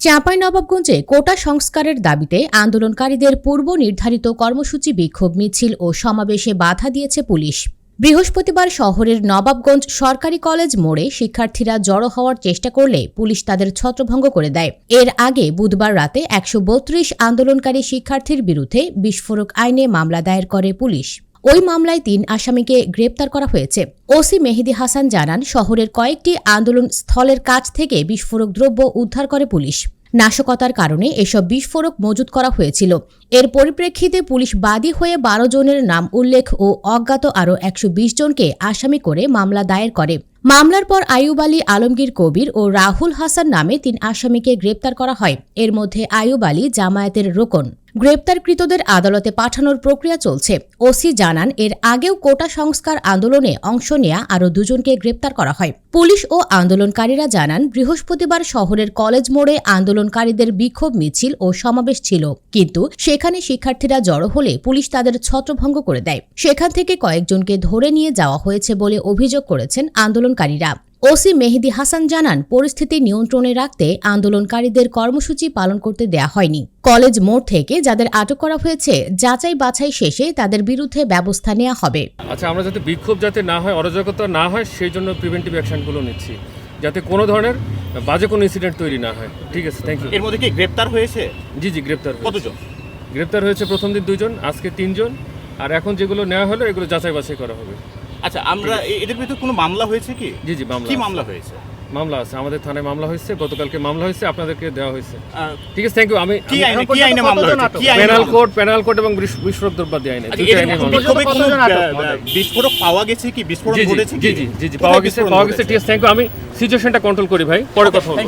চাঁপাইনবাবগঞ্জে কোটা সংস্কারের দাবিতে আন্দোলনকারীদের পূর্ব নির্ধারিত কর্মসূচি বিক্ষোভ মিছিল ও সমাবেশে বাধা দিয়েছে পুলিশ। বৃহস্পতিবার শহরের নবাবগঞ্জ সরকারি কলেজ মোড়ে শিক্ষার্থীরা জড়ো হওয়ার চেষ্টা করলে পুলিশ তাদের ছত্রভঙ্গ করে দেয়। এর আগে বুধবার রাতে একশো বত্রিশ আন্দোলনকারী শিক্ষার্থীর বিরুদ্ধে বিস্ফোরক আইনে মামলা দায়ের করে পুলিশ। ওই মামলায় তিন আসামিকে গ্রেপ্তার করা হয়েছে। ওসি মেহেদি হাসান জানান, শহরের কয়েকটি আন্দোলন স্থলের কাছ থেকে বিস্ফোরক দ্রব্য উদ্ধার করে পুলিশ। নাশকতার কারণে এসব বিস্ফোরক মজুত করা হয়েছিল। এর পরিপ্রেক্ষিতে পুলিশ বাদী হয়ে বারো জনের নাম উল্লেখ ও অজ্ঞাত আরও একশো বিশ জনকে আসামি করে মামলা দায়ের করে। মামলার পর আইয়ুব আলী আলমগীর কবির ও রাহুল হাসান নামে তিন আসামিকে গ্রেপ্তার করা হয়। এর মধ্যে আয়ুব আলী জামায়াতের রোকন। গ্রেপ্তারকৃতদের আদালতে পাঠানোর প্রক্রিয়া চলছে। ওসি জানান, এর আগেও কোটা সংস্কার আন্দোলনে অংশ নেয়া আরও দুজনকে গ্রেপ্তার করা হয়। পুলিশ ও আন্দোলনকারীরা জানান, বৃহস্পতিবার শহরের কলেজ মোড়ে আন্দোলনকারীদের বিক্ষোভ মিছিল ও সমাবেশ ছিল। কিন্তু সেখানে শিক্ষার্থীরা জড়ো হলে পুলিশ তাদের ছত্রভঙ্গ করে দেয়। সেখান থেকে কয়েকজনকে ধরে নিয়ে যাওয়া হয়েছে বলে অভিযোগ করেছেন আন্দোলনকারীরা। ওসি মেহেদি হাসান জানান পরিস্থিতি নিয়ন্ত্রণে রাখতে আন্দোলনকারীদের কর্মসূচি পালন করতে দেয়া হয়নি। কলেজ মোড় থেকে যাদের আটক করা হয়েছে যাচাই বাছাই শেষে তাদের বিরুদ্ধে ব্যবস্থা নেওয়া হবে। আচ্ছা আমরা যাতে বিক্ষোভ যাতে না হয় অরাজকতা না হয় সেই জন্য প্রিভেন্টিভ অ্যাকশনগুলো নিচ্ছি। যাতে কোনো ধরনের বাজে কোনো ইনসিডেন্ট তৈরি না হয়। ঠিক আছে থ্যাংক ইউ এর মধ্যে কি গ্রেপ্তার হয়েছে? জি জি গ্রেপ্তার কতজন? গ্রেপ্তার হয়েছে প্রথম দিন দুজন আজকে তিনজন। আর এখন যেগুলো নেওয়া হলো এগুলো যাচাই বাছাই করা হবে। আচ্ছা আমরা এদের কোনো মামলা হয়েছে কি? জি জি মামলা কি মামলা হয়েছে? মামলা আছে আমাদের থানায় মামলা হয়েছে গতকালকে মামলা হয়েছে আপনাদেরকে দেওয়া হয়েছে। ঠিক আছে থ্যাংক ইউ আমি কি আইনে কি আইনে মামলা হয়েছে? পেনাল কোড পেনাল কোড এবং বিস- বিস্ফোরক দ্রব্যাদি আইনে আচ্ছা, দুটো আইনে মামলা বিস্ফোরক পাওয়া গেছে কি? জি ঘটেছে জি জি জি জি পাওয়া গেছে পাওয়া গেছে ঠিক আছে থ্যাংক ইউ আমি সিচুয়েশনটা কন্ট্রোল করি ভাই পরে কথা বলব.